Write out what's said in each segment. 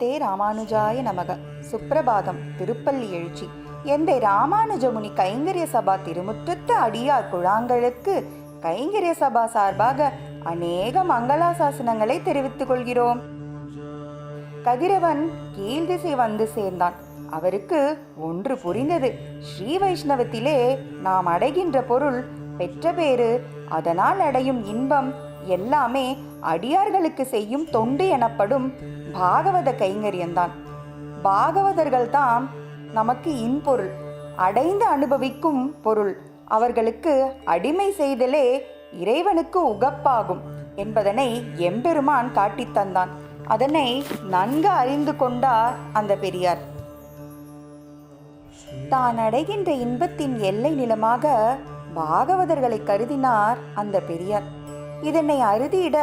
ஸ்ரீமதே ராமானுஜாய நமக. சுப்பிரபாதம் திருப்பள்ளி எழுச்சி. எந்தை ராமானுஜமுனி கைங்கரிய சபா திருமுற்றத்து அடியார் குழாங்களுக்கு கைங்கரிய சபா சார்பாக அநேக மங்களாசாசனங்களை தெரிவித்துக் கொள்கிறோம். கதிரவன் கீழ் திசை வந்து சேர்ந்தான். அவருக்கு ஒன்று புரிந்தது. ஸ்ரீ வைஷ்ணவத்திலே நாம் அடைகின்ற பொருள் பெற்ற பேறு அதனால் அடையும் இன்பம் எல்லாமே அடியார்களுக்கு செய்யும் தொண்டு எனப்படும் பாகவத கைங்கரியம்தான். பாகவதர்கள் தான் நமக்கு இன்பொருள் அடைந்து அனுபவிக்கும் பொருள். அவர்களுக்கு அடிமை செய்தலே இறைவனுக்கு உகப்பாகும் என்பதனை எம்பெருமான் காட்டித் தந்தான். அதனை நன்கு அறிந்து கொண்டார் அந்த பெரியார். தான் அடைகின்ற இன்பத்தின் எல்லை நிலமாக பாகவதர்களை கருதினார் அந்த பெரியார். இதனை அறுதியிட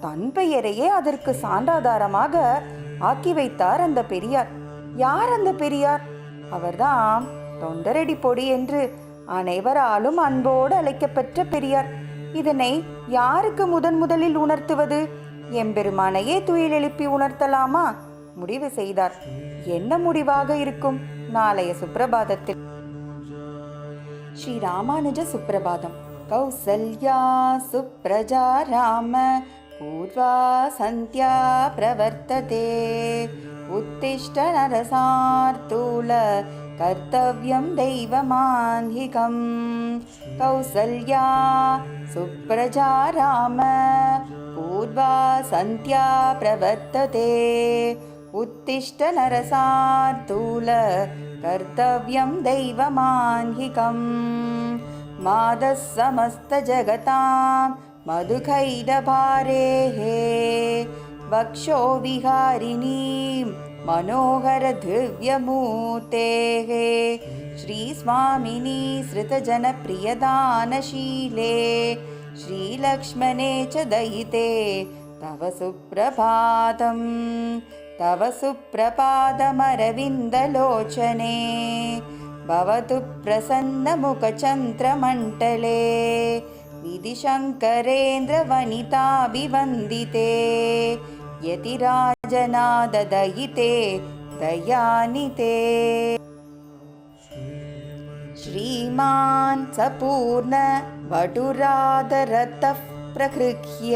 தன் பெயரையே அதற்கு சான்றாதாரமாக ஆக்கி வைத்தார் அந்த பெரியார். யார் அந்த பெரியார்? அவர்தாம் தொண்டரடி பொடி என்று அனைவராலும் அன்போடு அழைக்கப்பெற்ற பெரியார். இதனை யாருக்கு முதன் முதலில் உணர்த்துவது? எம்பெருமானையே துயில் எழுப்பி உணர்த்தலாமா? முடிவு செய்தார். என்ன முடிவாக இருக்கும்? நாளைய சுப்பிரபாதத்தில். ஸ்ரீ ராமானுஜ சுப்பிரபாதம். कौसल्या सुप्रजा राम पूर्वा सन्त्या प्रवर्तते। उत्तिष्ठ नरसार्तूल कर्तव्यं दैवमान्हिकं कौसल्या सुप्रजा राम पूर्वा सन्त्या प्रवर्तते। उत्तिष्ठ नरसार्तूल कर्तव्यं दैवमान्धिकम् मादः समस्तजगतां मधुखैडभारेः वक्षो विहारिणीं मनोहरदिव्यमूर्तेः श्रीस्वामिनी श्रुतजनप्रियदानशीले श्रीलक्ष्मणे च दयिते तव सुप्रभातम् तव सुप्रपादमरविन्दलोचने भवतु प्रसन्नमुखचन्द्रमण्डले विधिशङ्करेन्द्रवनिताभिवन्दिते यतिराजनाददयिते दयानिते। श्रीमान् सपूर्ण वटुरादरतः प्रगृह्य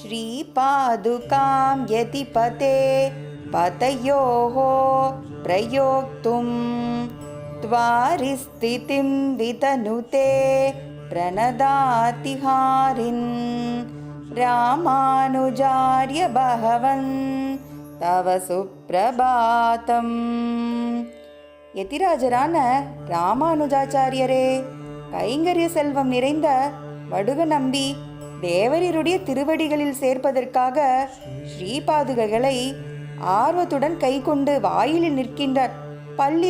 श्रीपादुकां यतिपते पतयोः प्रयोक्तुं त्वारिस्थितिं वितनुते प्रणदातिहारिन् रामानुजार्य भगवन् तव சுப்பிரபாதம் எதிராஜரான ராமானுஜாச்சாரியரே கைங்கரிய செல்வம் நிறைந்த வடுக நம்பி தேவரீருடைய திருவடிகளில் சேர்ப்பதற்காக ஸ்ரீபாதுகைகளை ஆர்வத்துடன் கைக்கொண்டு வாயிலில் நிற்கின்றார் பள்ளி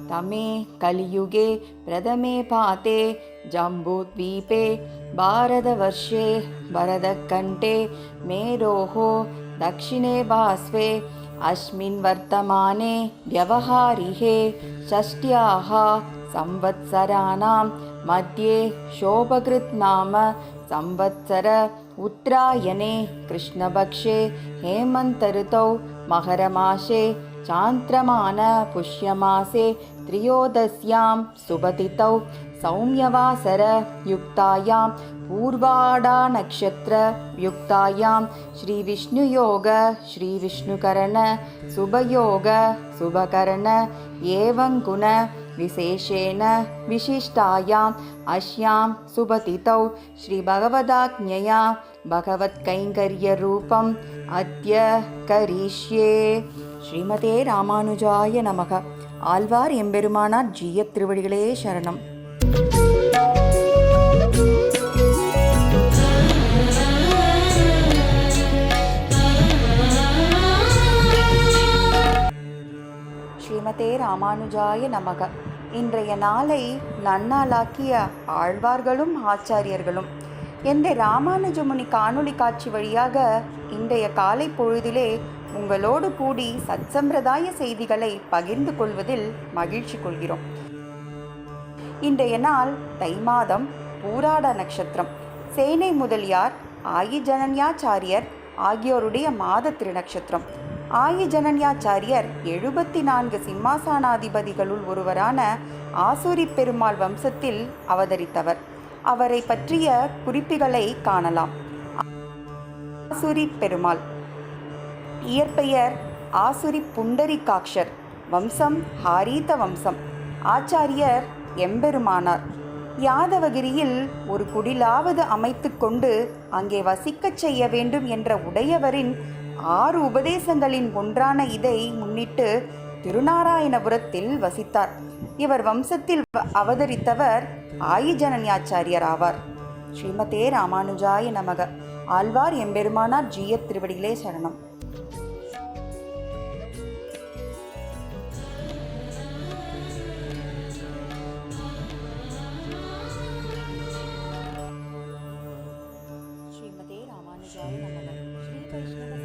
तमे कलियुगे प्रथमे पाते जम्बूद्वीपे भारतवर्षे भरतकण्ठे मेरोः दक्षिणे बास्वे अस्मिन् वर्तमाने व्यवहारिहे षष्ट्याः संवत्सराणां मध्ये शोभकृत् नाम संवत्सर उत्तरायणे कृष्णपक्षे हेमन्तऋतौ मकरमासे चान्द्रमान पुष्यमासे त्रयोदश्यां सुभतिथौ सौम्यवासरयुक्तायां पूर्वाडानक्षत्रयुक्तायां श्रीविष्णुयोग श्रीविष्णुकरण सुभयोग शुभकरण एवं गुणविशेषेण विशिष्टायाम् अस्यां सुभतिथौ श्रीभगवदाज्ञया भगवत्कैङ्कर्यरूपम् अद्य करिष्ये श्रीमते रामानुजाय नमः। ஆழ்வார் எம்பெருமானார் ஜீய திருவடிகளே சரணம். ஸ்ரீமதே ராமானுஜாய நமக. இன்றைய நாளை நன்னாளாக்கிய ஆழ்வார்களும் ஆச்சாரியர்களும். என்ற ராமானுஜமுனி காணொளி காட்சி வழியாக இன்றைய காலை பொழுதிலே உங்களோடு கூடி சத்சம்பிரதாய செய்திகளை பகிர்ந்து கொள்வதில் மகிழ்ச்சி கொள்கிறோம். இன்றைய நாள் தை மாதம் பூராட நட்சத்திரம். சேனை முதலியார் ஆயி ஜனன்யாச்சாரியர் ஆகியோருடைய மாத திருநக்ஷத்திரம் ஆயி ஜனன்யாச்சாரியர் எழுபத்தி நான்கு சிம்மாசானாதிபதிகளுள் ஒருவரான ஆசூரி பெருமாள் வம்சத்தில் அவதரித்தவர். அவரை பற்றிய குறிப்புகளை காணலாம். ஆசூரி பெருமாள். இயற்பெயர் ஆசுரி புண்டரிகாக்ஷர் வம்சம் ஹாரீத வம்சம். ஆச்சாரியர் எம்பெருமானார். யாதவகிரியில் ஒரு குடிலாவது அமைத்து கொண்டு அங்கே வசிக்கச் செய்ய வேண்டும் என்ற உடையவரின் ஆறு உபதேசங்களின் ஒன்றான இதை முன்னிட்டு திருநாராயணபுரத்தில் வசித்தார். இவர் வம்சத்தில் அவதரித்தவர் ஆயிஜனன்யாச்சாரியர் ஆவார். ஸ்ரீமதே ராமானுஜாய நமக. ஆழ்வார் எம்பெருமானார் ஜீயத் திருவடிகளே சரணம். Krishna.